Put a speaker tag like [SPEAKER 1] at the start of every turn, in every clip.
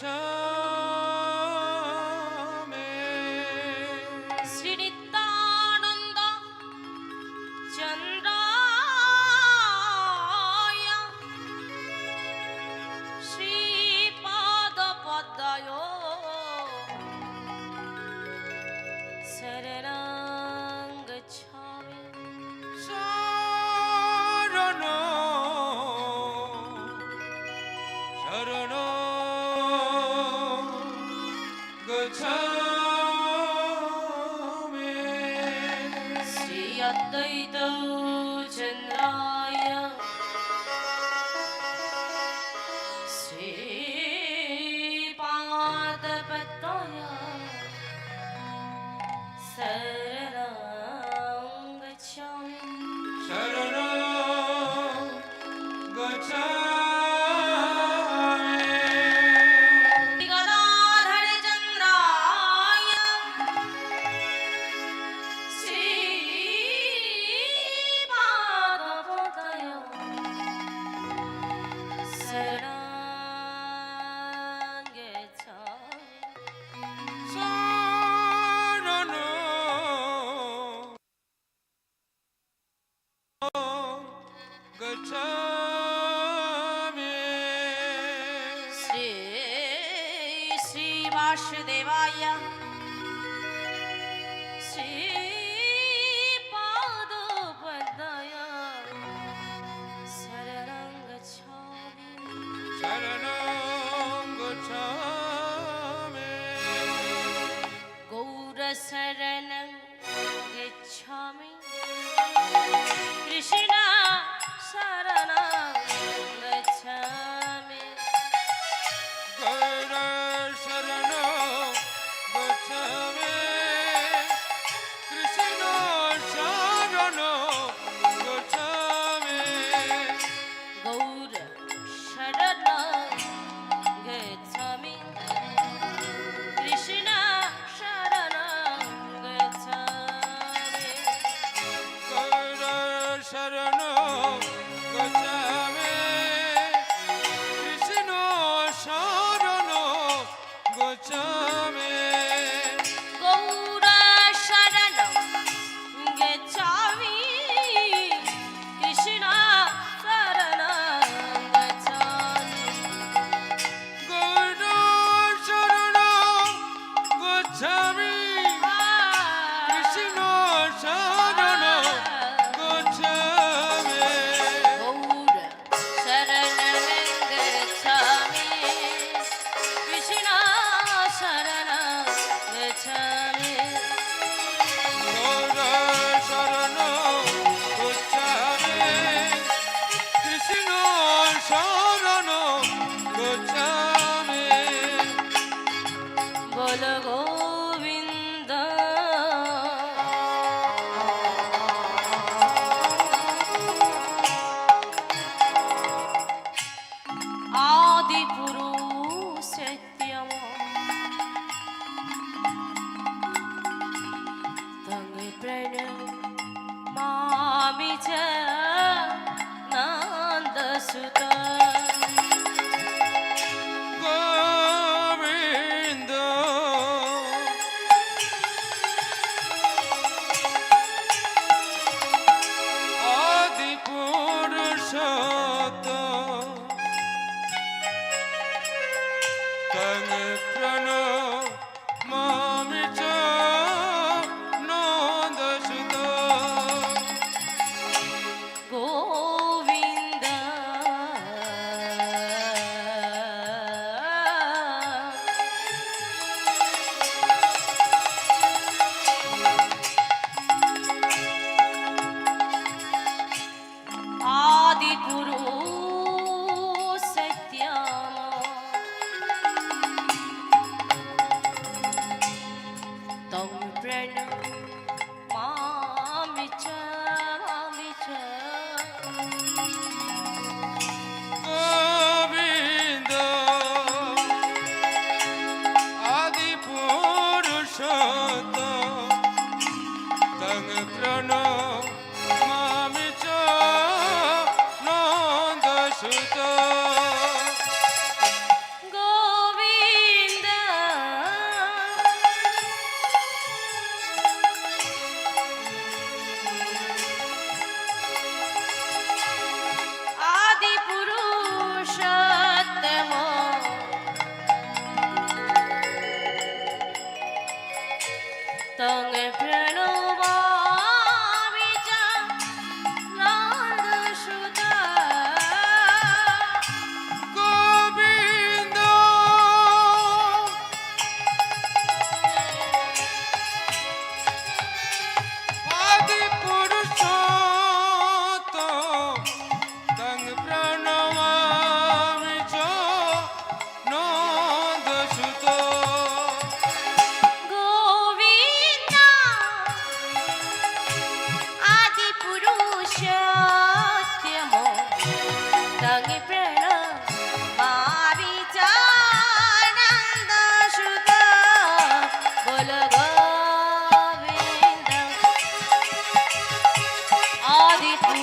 [SPEAKER 1] time. i don't Gacharanam
[SPEAKER 2] rush. சரணம்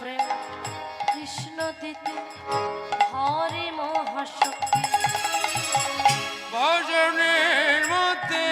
[SPEAKER 2] প্রেম কৃষ্ণ দিতে হরে মহাশক্তি।
[SPEAKER 1] ভজনের মধ্যে